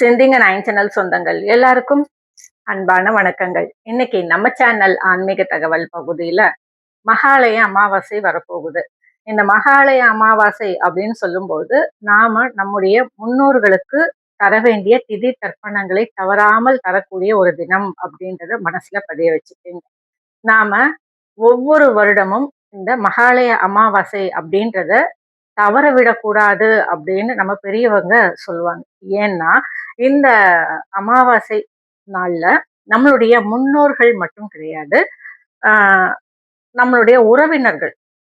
சிந்திங்க nine channel சொந்தங்கள். எல்லாருக்கும் அன்பான வணக்கங்கள். இன்னைக்கு நம்ம சேனல் ஆன்மீக தகவல் பகுதியில மகாலய அமாவாசை வரப்போகுது. இந்த மகாலய அமாவாசை அப்படின்னு சொல்லும்போது நாம நம்முடைய முன்னோர்களுக்கு தர வேண்டிய திதி தர்ப்பணங்களை தவறாமல் தரக்கூடிய ஒரு தினம் அப்படின்றத மனசுல பதிய வச்சுக்கோங்க. நாம ஒவ்வொரு வருடமும் இந்த மகாலய அமாவாசை அப்படின்றத தவற விடக்கூடாது அப்படின்னு நம்ம பெரியவங்க சொல்லுவாங்க. ஏன்னா இந்த அமாவாசை நாள்ல நம்மளுடைய முன்னோர்கள் மட்டும் கிடையாது நம்மளுடைய உறவினர்கள்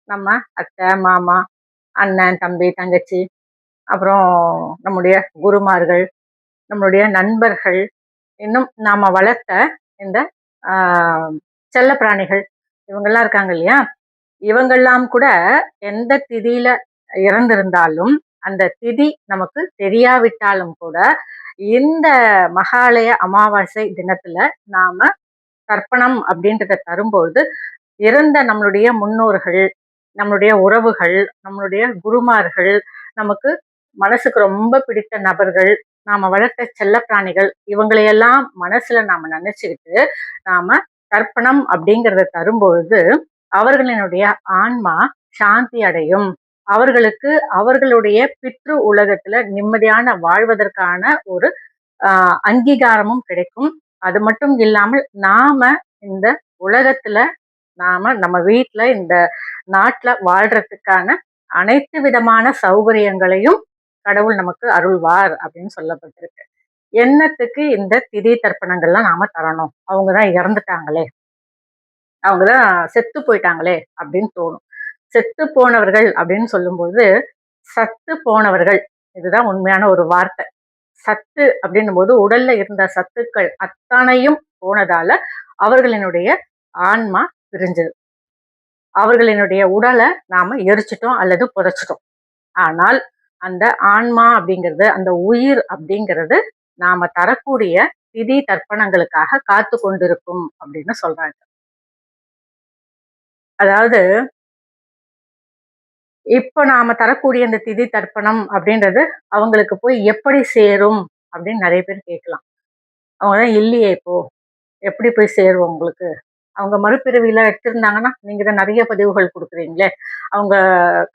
நம்ம அத்தை மாமா அண்ணன் தம்பி தங்கச்சி அப்புறம் நம்முடைய குருமார்கள் நம்மளுடைய நண்பர்கள் இன்னும் நாம் வளர்த்த இந்த செல்ல பிராணிகள் இவங்கெல்லாம் இருக்காங்க இல்லையா? இவங்கெல்லாம் கூட எந்த திதியில இறந்திருந்தாலும் அந்த திதி நமக்கு தெரியாவிட்டாலும் கூட இந்த மகாலய அமாவாசை தினத்துல நாம தர்ப்பணம் அப்படின்றத தரும்பொழுது இறந்த நம்மளுடைய முன்னோர்கள் நம்மளுடைய உறவுகள் நம்மளுடைய குருமார்கள் நமக்கு மனசுக்கு ரொம்ப பிடித்த நபர்கள் நாம வளர்த்த செல்ல பிராணிகள் இவங்களையெல்லாம் மனசுல நாம நினைச்சுக்கிட்டு நாம தர்ப்பணம் அப்படிங்கிறத தரும்பொழுது அவர்களினுடைய ஆன்மா சாந்தி அடையும். அவர்களுக்கு அவர்களுடைய பித்ரு உலகத்துல நிம்மதியான வாழ்வதற்கான ஒரு ஆஹ் அங்கீகாரமும் கிடைக்கும். அது மட்டும் இல்லாமல் நாம இந்த உலகத்துல நாம நம்ம வீட்டுல இந்த நாட்டுல வாழ்றதுக்கான அனைத்து விதமான சௌகரியங்களையும் கடவுள் நமக்கு அருள்வார் அப்படின்னு சொல்லப்பட்டிருக்கு. என்னத்துக்கு இந்த திதி தர்ப்பணங்கள்லாம் நாம தரணும். அவங்கதான் இறந்துட்டாங்களே. அவங்கதான் செத்து போயிட்டாங்களே அப்படின்னு தோணும். செத்து போனவர்கள் அப்படின்னு சொல்லும்போது சத்து போனவர்கள். இதுதான் உண்மையான ஒரு வார்த்தை. சத்து அப்படின்னும் போது உடல்ல இருந்த சத்துக்கள் அத்தனையும் போனதால அவர்களினுடைய ஆன்மா பிரிஞ்சது. அவர்களினுடைய உடலை நாம எரிச்சிட்டோம் அல்லது புதைச்சிட்டோம். ஆனால் அந்த ஆன்மா அப்படிங்கிறது அந்த உயிர் அப்படிங்கிறது நாம தரக்கூடிய திதி தர்ப்பணங்களுக்காக காத்து கொண்டிருக்கும் அப்படின்னு சொல்றாங்க. அதாவது இப்போ நாம தரக்கூடிய இந்த திதி தர்ப்பணம் அப்படின்றது அவங்களுக்கு போய் எப்படி சேரும் அப்படின்னு நிறைய பேர் கேட்கலாம். அவங்க தான் இல்லையே இப்போ எப்படி போய் சேரும் உங்களுக்கு? அவங்க மறுபிறவியில எடுத்திருந்தாங்கன்னா நீங்க தான் நிறைய பதிவுகள் கொடுக்குறீங்களே. அவங்க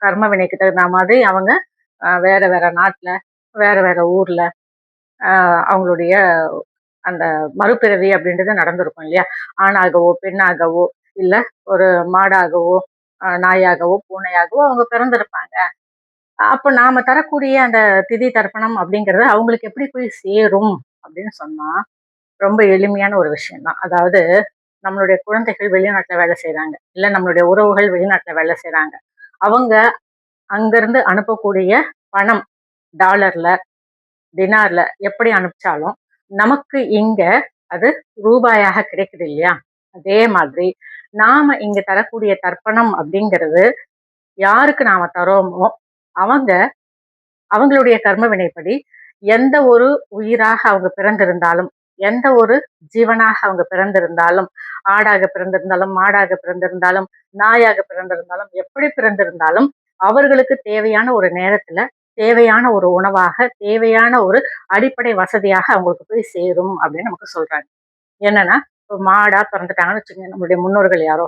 கர்ம வினைக்கு தகுந்த மாதிரி அவங்க வேற வேற நாட்டில் வேற வேற ஊர்ல அவங்களுடைய அந்த மறுபிறவி அப்படின்றது நடந்திருக்கும் இல்லையா? ஆணாகவோ பெண்ணாகவோ இல்லை ஒரு மாடாகவோ நாயாகவோ பூனையாகவோ அவங்க பிறந்திருப்பாங்க. அப்போ நாம தரக்கூடிய அந்த திதி தர்ப்பணம் அப்படிங்கிறது அவங்களுக்கு எப்படி போய் சேரும் அப்படின்னு சொன்னா ரொம்ப எளிமையான ஒரு விஷயம் தான் அதாவது நம்மளுடைய குழந்தைகள் வெளிநாட்டில் வேலை செய்கிறாங்க இல்லை நம்மளுடைய உறவுகள் வெளிநாட்டில் வேலை செய்கிறாங்க அவங்க அங்கிருந்து அனுப்பக்கூடிய பணம் டாலர்ல தினார்ல எப்படி அனுப்பிச்சாலும் நமக்கு இங்கே அது ரூபாயாக கிடைக்குது இல்லையா? அதே மாதிரி நாம இங்க தரக்கூடிய தர்ப்பணம் அப்படிங்கிறது யாருக்கு நாம தரோமோ அவங்க அவங்களுடைய கர்ம வினைப்படி எந்த ஒரு உயிராக அவங்க பிறந்திருந்தாலும் எந்த ஒரு ஜீவனாக அவங்க பிறந்திருந்தாலும் ஆடாக பிறந்திருந்தாலும் மாடாக பிறந்திருந்தாலும் நாயாக பிறந்திருந்தாலும் எப்படி பிறந்திருந்தாலும் அவர்களுக்கு தேவையான ஒரு நேரத்துல தேவையான ஒரு உணவாக தேவையான ஒரு அடிப்படை வசதியாக அவங்களுக்கு போய் சேரும் அப்படின்னு நமக்கு சொல்றாங்க. என்னன்னா மாடா பிறந்துட்டாங்கன்னு வச்சுக்கோங்க நம்மளுடைய முன்னோர்கள் யாரோ.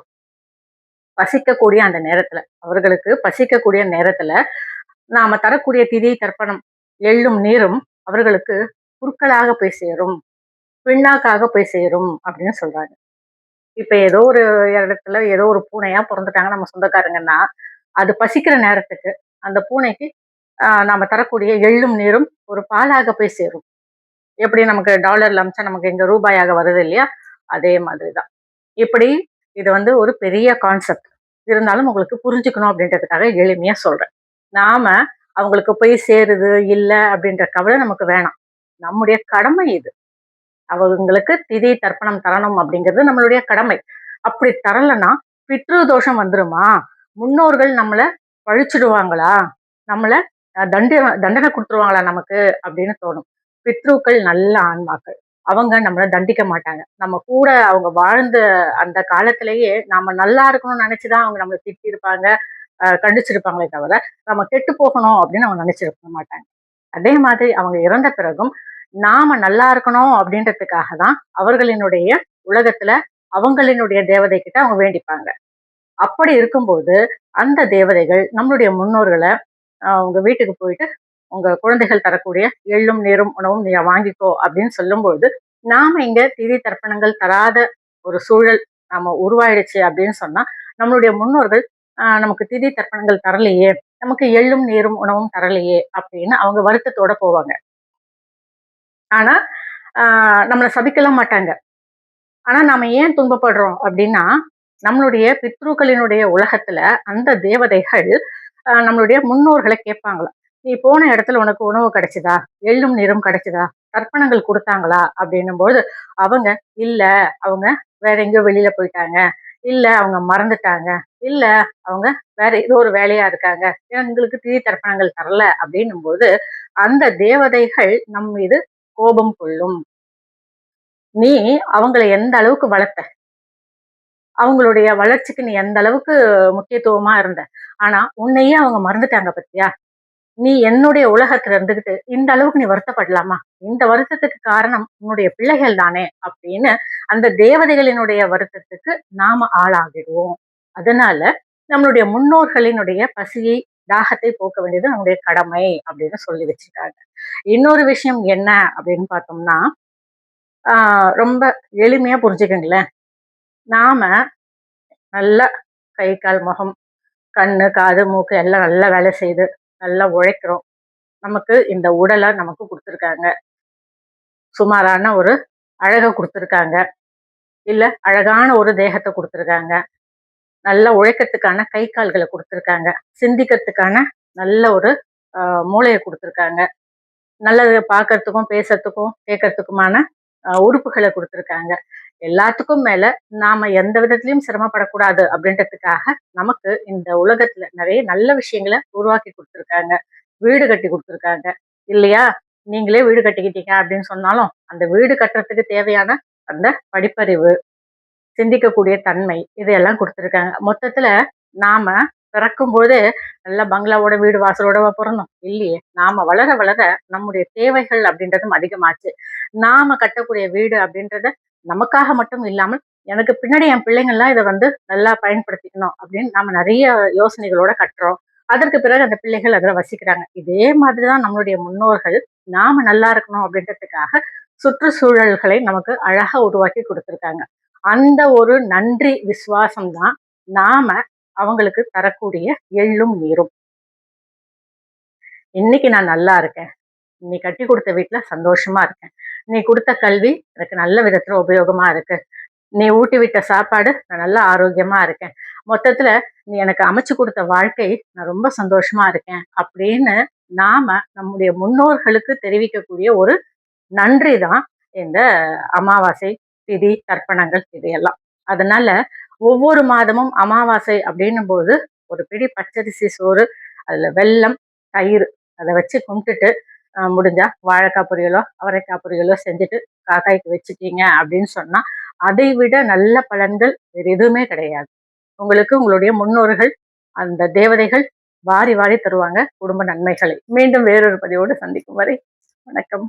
பசிக்கக்கூடிய அந்த நேரத்துல அவர்களுக்கு பசிக்கக்கூடிய நேரத்துல நாம தரக்கூடிய திதி தர்ப்பணம் எள்ளும் நீரும் அவர்களுக்கு குறுக்களாக போய் சேரும் பின்னாக்காக போய் சேரும் அப்படின்னு சொல்றாங்க. இப்ப ஏதோ ஒரு இடத்துல ஏதோ ஒரு பூனையா பிறந்துட்டாங்க நம்ம சொந்தக்காரங்கன்னா அது பசிக்கிற நேரத்துக்கு அந்த பூனைக்கு நாம தரக்கூடிய எள்ளும் நீரும் ஒரு பாலாக போய் சேரும். எப்படி நமக்கு டாலர் லம்சம் நமக்கு எங்க ரூபாயாக வருது இல்லையா? அதே மாதிரி தான் இப்படி இது வந்து ஒரு பெரிய கான்செப்ட் இருந்தாலும் உங்களுக்கு புரிஞ்சுக்கணும் அப்படின்றதுக்காக எளிமையா சொல்றேன். நாம அவங்களுக்கு போய் சேருது இல்லை அப்படின்ற கவலை நமக்கு வேணாம். நம்முடைய கடமை இது. அவங்களுக்கு திதி தர்ப்பணம் தரணும் அப்படிங்கிறது நம்மளுடைய கடமை. அப்படி தரலைன்னா பித்ரு தோஷம் வந்துருமா? முன்னோர்கள் நம்மளை பழிச்சிடுவாங்களா? நம்மளை தண்ட தண்டனை கொடுத்துருவாங்களா நமக்கு அப்படின்னு தோணும். பித்ருக்கள் நல்ல ஆன்மாக்கள். அவங்க நம்மளை தண்டிக்க மாட்டாங்க. நம்ம கூட அவங்க வாழ்ந்த அந்த காலத்திலேயே நாம நல்லா இருக்கணும்னு நினைச்சுதான் அவங்க நம்மளை திட்டிருப்பாங்க கண்டிச்சிருப்பாங்களே தவிர நம்ம கெட்டு போகணும் அப்படின்னு அவங்க நினைச்சிருக்க மாட்டாங்க. அதே மாதிரி அவங்க இறந்த பிறகும் நாம நல்லா இருக்கணும் அப்படின்றதுக்காக தான் அவர்களினுடைய உலகத்துல அவங்களினுடைய தேவதை கிட்ட அவங்க வேண்டிப்பாங்க. அப்படி இருக்கும்போது அந்த தேவதைகள் நம்மளுடைய முன்னோர்களை அவங்க வீட்டுக்கு போயிட்டு உங்க குழந்தைகள் தரக்கூடிய எள்ளும் நீரும் உணவும் நீ வாங்கிக்கோ அப்படின்னு சொல்லும்போது நாம இங்க திதி தர்ப்பணங்கள் தராத ஒரு சூழல் நாம உருவாயிடுச்சு அப்படின்னு சொன்னா நம்மளுடைய முன்னோர்கள் நமக்கு திதி தர்ப்பணங்கள் தரலையே நமக்கு எள்ளும் நீரும் உணவும் தரலையே அப்படின்னு அவங்க வருத்தத்தோட போவாங்க. ஆனா ஆஹ் நம்மளை சபிக்கலாம் மாட்டாங்க. ஆனா நாம ஏன் துன்பப்படுறோம் அப்படின்னா நம்மளுடைய பித்ருக்களினுடைய உலகத்துல அந்த தேவதைகள் நம்மளுடைய முன்னோர்களை கேட்பாங்களா நீ போன இடத்துல உனக்கு உணவு கிடைச்சதா? எள்ளும் நீரும் கிடைச்சதா? தர்ப்பணங்கள் கொடுத்தாங்களா? அப்படின்னும் போது அவங்க இல்ல அவங்க வேற எங்கேயோ வெளியில போயிட்டாங்க. இல்ல அவங்க மறந்துட்டாங்க. இல்ல அவங்க வேற ஏதோ ஒரு வேலையா இருக்காங்க. எங்களுக்கு தீ தர்ப்பணங்கள் தரல? அப்படின்னும் போது அந்த தேவதைகள் நம் மீது கோபம் கொள்ளும். நீ அவங்களை எந்த அளவுக்கு வளர்த்த? அவங்களுடைய வளர்ச்சிக்கு நீ எந்த அளவுக்கு முக்கியத்துவமா இருந்த? ஆனா உன்னையே அவங்க மறந்துட்டாங்க பத்தியா? நீ என்னுடைய உலகத்துல இருந்துகிட்டு இந்த அளவுக்கு நீ வருத்தப்படலாமா? இந்த வருத்தத்துக்கு காரணம் உன்னுடைய பிள்ளைகள் தானே அப்படின்னு அந்த தேவதைகளினுடைய வருத்தத்துக்கு நாம ஆளாகிடுவோம். அதனால நம்மளுடைய முன்னோர்களினுடைய பசியை தாகத்தை போக்க வேண்டியது நம்முடைய கடமை அப்படின்னு சொல்லி வச்சுட்டாங்க இன்னொரு விஷயம் என்ன அப்படின்னு பார்த்தோம்னா ரொம்ப எளிமையா புரிஞ்சுக்கங்களேன். நாம நல்ல கை கால் முகம் கண்ணு காது மூக்கு எல்லாம் நல்லா வேலை செய்து நல்லா உழைக்கிறோம். நமக்கு இந்த உடலை நமக்கு கொடுத்துருக்காங்க. சுமாரான ஒரு அழகை கொடுத்துருக்காங்க. இல்லை அழகான ஒரு தேகத்தை கொடுத்துருக்காங்க. நல்ல உழைக்கிறதுக்கான கை கால்களை கொடுத்துருக்காங்க. சிந்திக்கிறதுக்கான நல்ல ஒரு மூளையை கொடுத்துருக்காங்க. நல்லதை பார்க்கறதுக்கும் பேசுறதுக்கும் கேட்கறதுக்குமான உறுப்புகளை கொடுத்துருக்காங்க. எல்லாத்துக்கும் மேல நாம எந்த விதத்திலையும் சிரமப்படக்கூடாது அப்படின்றதுக்காக நமக்கு இந்த உலகத்துல நிறைய நல்ல விஷயங்களை உருவாக்கி கொடுத்துருக்காங்க. வீடு கட்டி கொடுத்துருக்காங்க. இல்லையா? நீங்களே வீடு கட்டிக்கிட்டீங்க அப்படின்னு சொன்னாலும் அந்த வீடு கட்டுறதுக்கு தேவையான அந்த படிப்பறிவு சிந்திக்கக்கூடிய தன்மை இதையெல்லாம் கொடுத்துருக்காங்க. மொத்தத்துல நாம பிறக்கும் போது நல்ல பங்களாவோட வீடு வாசலோட பிறந்தோம். இல்லையே? நாம வளர வளர நம்முடைய தேவைகள் அப்படின்றதும் அதிகமாச்சு. நாம கட்டக்கூடிய வீடு அப்படின்றத நமக்காக மட்டும் இல்லாமல் எனக்கு பின்னாடி என் பிள்ளைங்கள்லாம் இதை வந்து நல்லா பயன்படுத்திக்கணும் அப்படின்னு நாம நிறைய யோசனைகளோட கட்டுறோம். அதற்கு பிறகு அந்த பிள்ளைகள் அதில் வசிக்கிறாங்க. இதே மாதிரிதான் நம்மளுடைய முன்னோர்கள் நாம நல்லா இருக்கணும் அப்படின்றதுக்காக சுற்றுச்சூழல்களை நமக்கு அழகா உருவாக்கி கொடுத்துருக்காங்க. அந்த ஒரு நன்றி விசுவாசம் தான் நாம அவங்களுக்கு தரக்கூடிய எள்ளும் நீரும். இன்னைக்கு நான் நல்லா இருக்கேன். நீ கட்டி கொடுத்த வீட்டுல சந்தோஷமா இருக்கேன். நீ கொடுத்த கல்வி எனக்கு நல்ல விதத்துல உபயோகமா இருக்கு. நீ ஊட்டி விட்ட சாப்பாடு நான் நல்லா ஆரோக்கியமா இருக்கேன். மொத்தத்துல நீ எனக்கு அமைச்சு கொடுத்த வாழ்க்கை நான் ரொம்ப சந்தோஷமா இருக்கேன் அப்படின்னு நாம நம்முடைய முன்னோர்களுக்கு தெரிவிக்கக்கூடிய ஒரு நன்றி தான் இந்த அமாவாசை திதி தர்ப்பணங்கள் இதையெல்லாம். அதனால ஒவ்வொரு மாதமும் அமாவாசை அப்படின்னும் போது ஒரு பிடி பச்சரிசி சோறு அதில் வெல்லம் தயிர் அதை வச்சு கும்பிட்டுட்டு முடிஞ்சா வாழைக்காய் பொரியலோ அவரைக்காய் பொரியலோ செஞ்சுட்டு காக்காய்க்கு வச்சுட்டீங்க அப்படின்னு சொன்னா அதை விட நல்ல பலன்கள் வேறு எதுவுமே கிடையாது. உங்களுக்கு உங்களுடைய முன்னோர்கள் அந்த தேவதைகள் வாரி வாரி தருவாங்க குடும்ப நன்மைகளை. மீண்டும் வேறொரு பதிவோடு சந்திக்கும் வரை வணக்கம்.